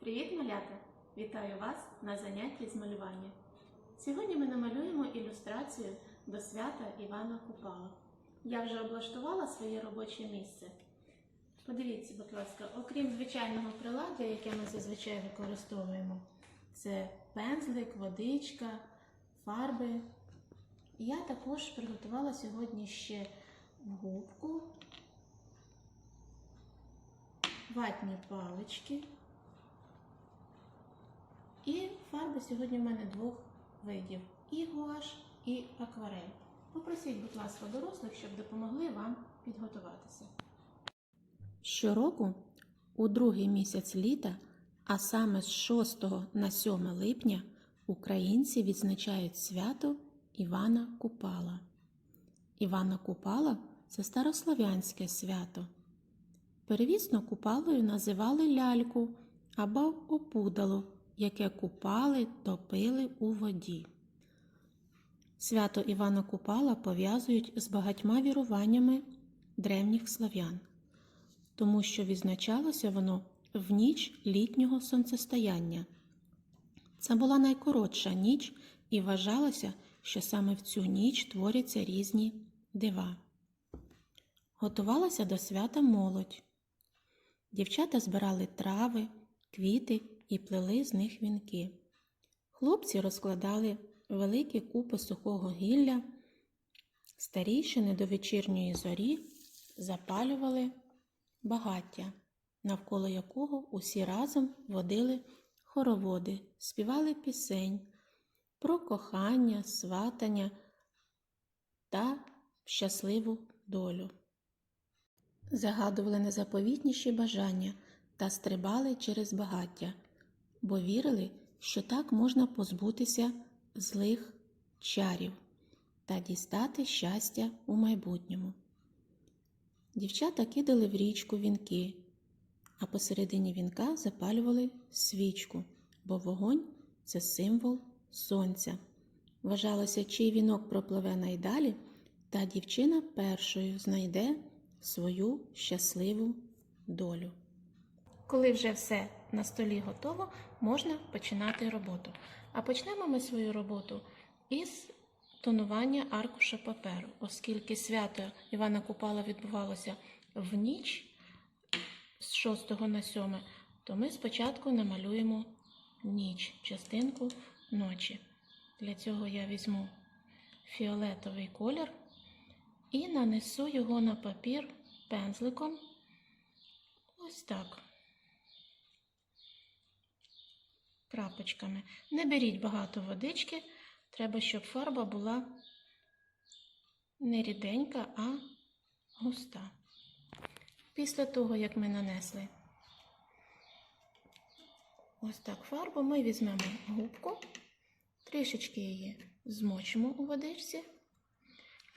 Привіт, малята! Вітаю вас на занятті з малювання. Сьогодні ми намалюємо ілюстрацію до свята Івана Купала. Я вже облаштувала своє робоче місце. Подивіться, будь ласка, окрім звичайного приладдя, яке ми зазвичай використовуємо, це пензлик, водичка, фарби. Я також приготувала сьогодні ще губку, ватні палички. І фарби сьогодні в мене двох видів: і гуаш, і акварель. Попросіть, будь ласка, дорослих, щоб допомогли вам підготуватися. Щороку, у другий місяць літа, а саме з 6 на 7 липня, українці відзначають свято Івана Купала. Івана Купала це старослов'янське свято. Перевісно купалою називали ляльку або опудало, яке купали, топили у воді. Свято Івана Купала пов'язують з багатьма віруваннями древніх слав'ян, тому що відзначалося воно в ніч літнього сонцестояння. Це була найкоротша ніч, і вважалося, що саме в цю ніч творяться різні дива. Готувалася до свята молодь. Дівчата збирали трави, квіти і плели з них вінки. Хлопці розкладали великі купи сухого гілля, старішини до вечірньої зорі запалювали багаття, навколо якого усі разом водили хороводи, співали пісень про кохання, сватання та щасливу долю. Загадували незаповітніші бажання та стрибали через багаття, бо вірили, що так можна позбутися злих чарів та дістати щастя у майбутньому. Дівчата кидали в річку вінки, а посередині вінка запалювали свічку, бо вогонь це символ сонця. Вважалося, чий вінок пропливе найдалі, та дівчина першою знайде свою щасливу долю. Коли вже все на столі готово, можна починати роботу. А почнемо ми свою роботу із тонування аркуша паперу, оскільки свято Івана Купала відбувалося в ніч з 6 на 7, то ми спочатку намалюємо ніч, частинку ночі. Для цього я візьму фіолетовий колір і нанесу його на папір пензликом. Ось так. Крапочками. Не беріть багато водички. Треба, щоб фарба була не ріденька, а густа. Після того, як ми нанесли ось так фарбу, ми візьмемо губку, трішечки її змочимо у водичці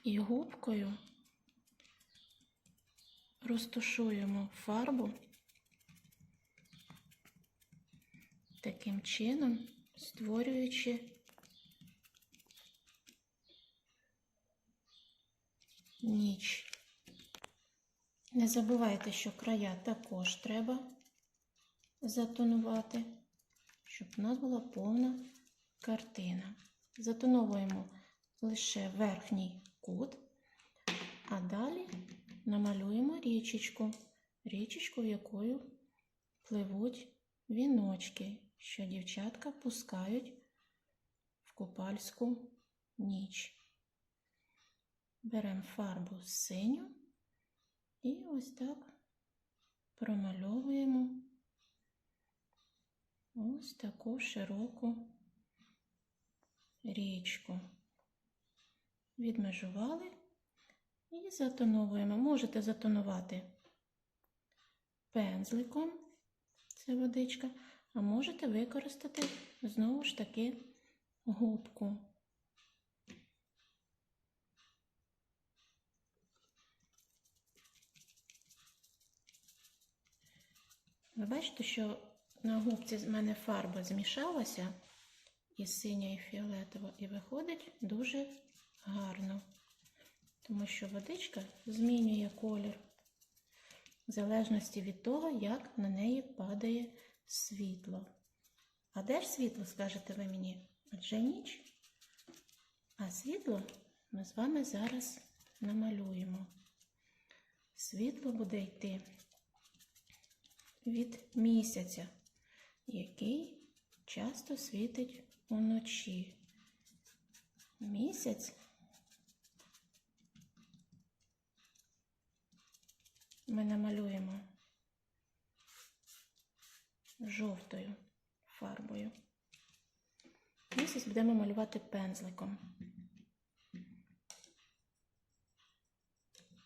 і губкою розтушуємо фарбу таким чином, створюючи ніч. Не забувайте, що края також треба затонувати, щоб у нас була повна картина. Затоновуємо лише верхній кут, а далі намалюємо річечку, річечку, якою пливуть віночки, що дівчатка пускають в купальську ніч. Беремо фарбу синю і ось так промальовуємо ось таку широку річку. Відмежували і затоновуємо. Можете затонувати пензликом, це водичка, а можете використати знову ж таки губку. Ви бачите, що на губці з мене фарба змішалася і синя, і фіолетова, і виходить дуже гарно, тому що водичка змінює колір в залежності від того, як на неї падає світло. А де ж світло, скажете ви мені? Адже ніч. А світло ми з вами зараз намалюємо. Світло буде йти від місяця, який часто світить уночі. Місяць ми намалюємо жовтою фарбою. Місяць будемо малювати пензликом.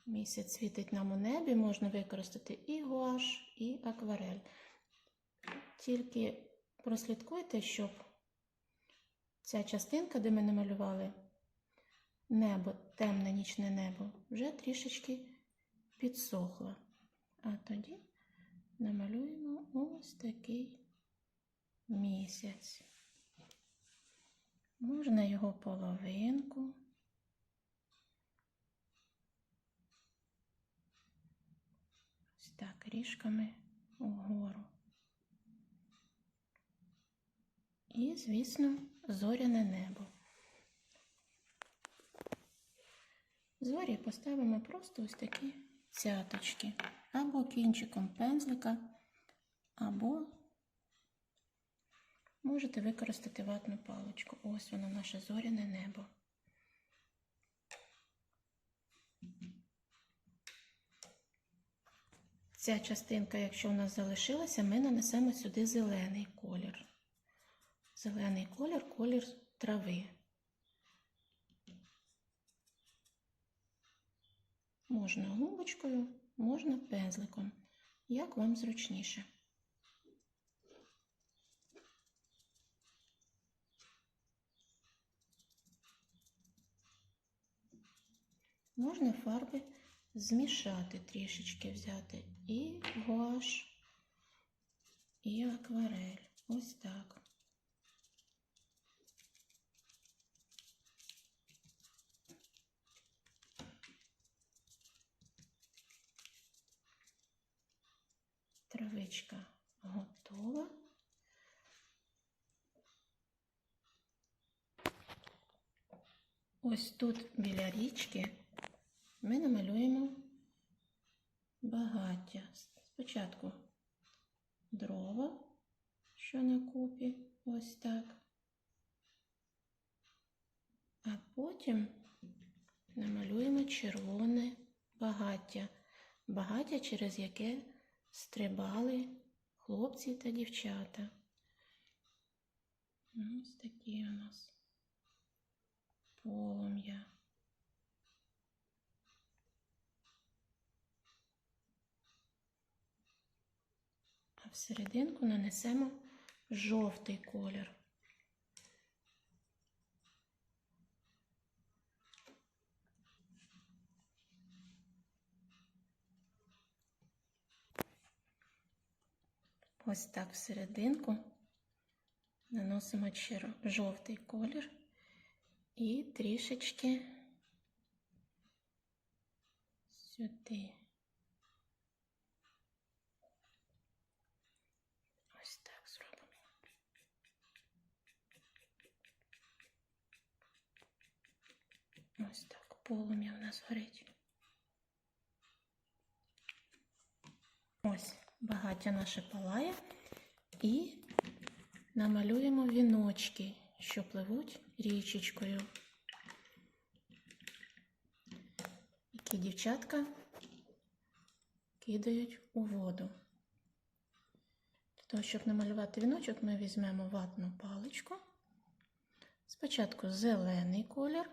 Місяць світить нам у небі, можна використати і гуаш, і акварель. Тільки прослідкуйте, щоб ця частинка, де ми намалювали небо, темне нічне небо, вже трішечки підсохла. А тоді намалюємо ось такий місяць. Можна його половинку. Ось так, ріжками вгору. І, звісно, зоряне небо. Зорі поставимо просто ось такі цяточки. Або кінчиком пензлика, або можете використати ватну паличку. Ось воно наше зоряне небо. Ця частинка, якщо у нас залишилася, ми нанесемо сюди зелений колір. Зелений колір колір трави. Можна губочкою, можна пензликом, як вам зручніше. Можна фарби змішати трішечки взяти і гуаш, і акварель. Ось так. Травичка готова. Ось тут біля річки ми намалюємо багаття. Спочатку дрова, що на купі, ось так. А потім намалюємо червоне багаття. Багаття, через яке стрибали хлопці та дівчата. Ось такі у нас полум'я. А всерединку нанесемо жовтий колір. Ось так всерединку наносимо жовтий колір і трішечки сюди. Ось так зробимо. Ось так полум'я в нас горить. Ось багаття наше палає і намалюємо віночки, що пливуть річечкою. Які дівчатка кидають у воду. Для того, щоб намалювати віночок, ми візьмемо ватну паличку. Спочатку зелений колір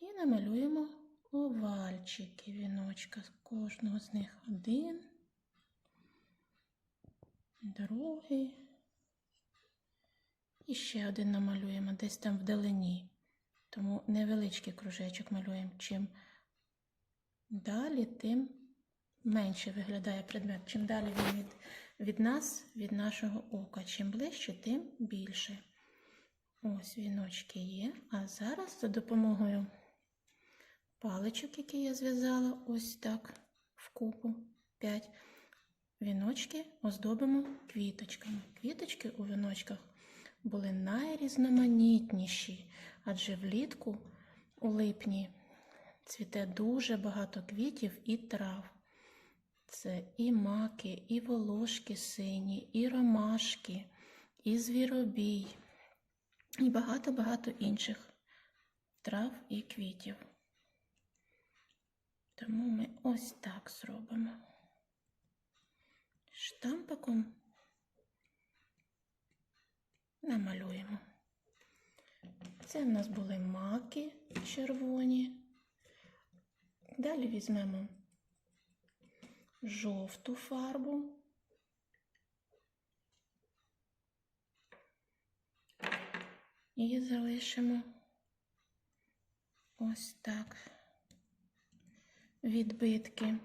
і намалюємо овальчики віночка. Кожного з них один, другий. І ще один намалюємо десь там вдалині. Тому невеличкий кружечок малюємо. Чим далі, тим менше виглядає предмет. Чим далі він від, від нас, від нашого ока. Чим ближче, тим більше. Ось віночки є. А зараз за допомогою паличок, які я зв'язала ось так в купу 5, віночки оздобимо квіточками. Квіточки у віночках були найрізноманітніші, адже влітку у липні цвіте дуже багато квітів і трав. Це і маки, і волошки сині, і ромашки, і звіробій, і багато-багато інших трав і квітів. Тому ми ось так зробимо. Штампиком намалюємо. Це в нас були маки червоні. Далі візьмемо жовту фарбу. І залишимо ось так відбитки.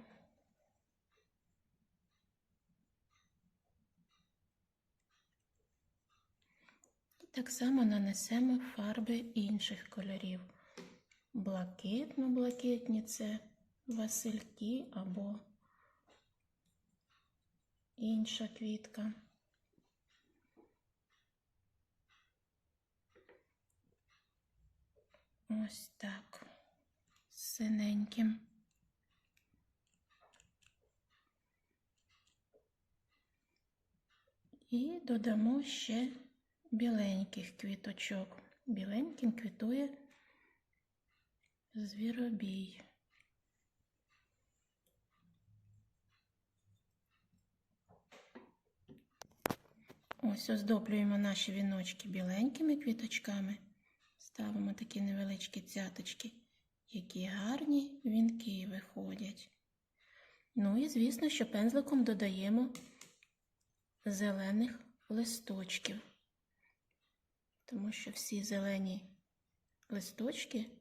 Так само нанесемо фарби інших кольорів. Блакитно-блакитні це васильки або інша квітка. Ось так. Синеньким. І додамо ще біленьких квіточок. Біленьким квітує звіробій. Ось оздоблюємо наші віночки біленькими квіточками. Ставимо такі невеличкі цяточки, які гарні вінки виходять. Ну і, звісно, що пензликом додаємо зелених листочків, тому що всі зелені листочки,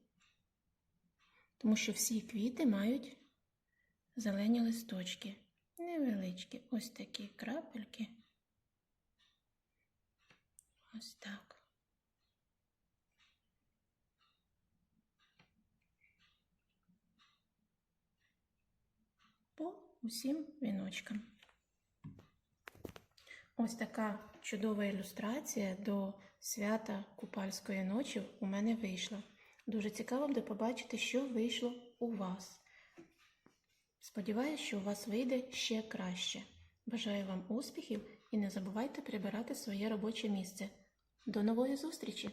тому що всі квіти мають зелені листочки. Невеличкі, ось такі крапельки. Ось так. По усім віночкам. Ось така чудова ілюстрація до свята Купальської ночі у мене вийшла. Дуже цікаво буде побачити, що вийшло у вас. Сподіваюсь, що у вас вийде ще краще. Бажаю вам успіхів і не забувайте прибирати своє робоче місце. До нової зустрічі!